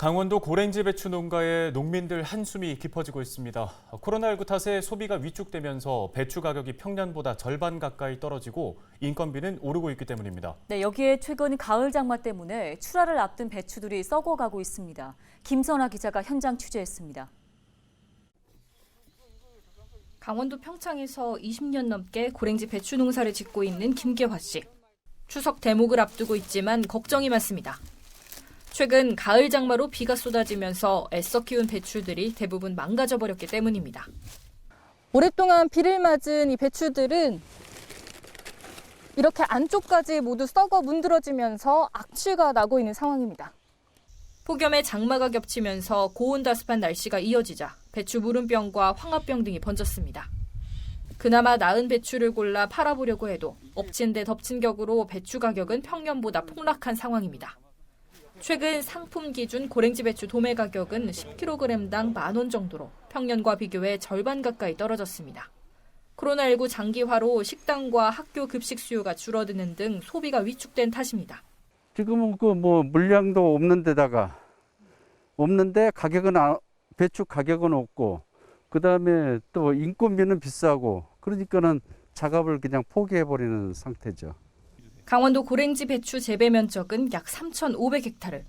강원도 고랭지 배추 농가의 농민들 한숨이 깊어지고 있습니다. 코로나19 탓에 소비가 위축되면서 배추 가격이 평년보다 절반 가까이 떨어지고 인건비는 오르고 있기 때문입니다. 네, 여기에 최근 가을 장마 때문에 출하를 앞둔 배추들이 썩어가고 있습니다. 김선아 기자가 현장 취재했습니다. 강원도 평창에서 20년 넘게 고랭지 배추 농사를 짓고 있는 김계화 씨. 추석 대목을 앞두고 있지만 걱정이 많습니다. 최근 가을 장마로 비가 쏟아지면서 애써 키운 배추들이 대부분 망가져 버렸기 때문입니다. 오랫동안 비를 맞은 이 배추들은 이렇게 안쪽까지 모두 썩어 문드러지면서 악취가 나고 있는 상황입니다. 폭염에 장마가 겹치면서 고온다습한 날씨가 이어지자 배추 무름병과 황화병 등이 번졌습니다. 그나마 나은 배추를 골라 팔아보려고 해도 엎친 데 덮친 격으로 배추 가격은 평년보다 폭락한 상황입니다. 최근 상품 기준 고랭지 배추 도매 가격은 10kg당 만 원 정도로 평년과 비교해 절반 가까이 떨어졌습니다. 코로나19 장기화로 식당과 학교 급식 수요가 줄어드는 등 소비가 위축된 탓입니다. 지금은 그 뭐 물량도 없는 데다가 없는데 가격은 아- 배추 가격은 없고 그다음에 또 인건비는 비싸고 그러니까는 작업을 그냥 포기해 버리는 상태죠. 강원도 고랭지 배추 재배 면적은 약 3,500헥타르.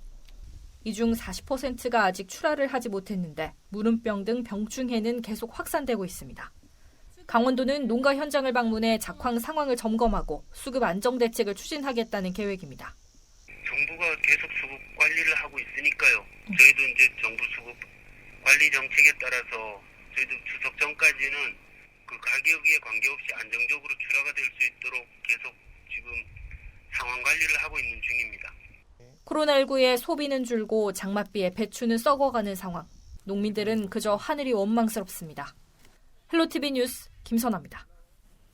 이 중 40%가 아직 출하를 하지 못했는데 무름병 등 병충해는 계속 확산되고 있습니다. 강원도는 농가 현장을 방문해 작황 상황을 점검하고 수급 안정 대책을 추진하겠다는 계획입니다. 정부가 계속 수급 관리를 하고 있으니까요. 저희도 이제 정부 수급 관리 정책에 따라서 저희도 추석 전까지는 그 가격에 관계없이 안정적으로 출하가 될 수 있도록 계속 지금 상황 관리를 하고 있는 중입니다. 코로나19에 소비는 줄고 장맛비에 배추는 썩어가는 상황. 농민들은 그저 하늘이 원망스럽습니다. 헬로티비 뉴스 김선아입니다.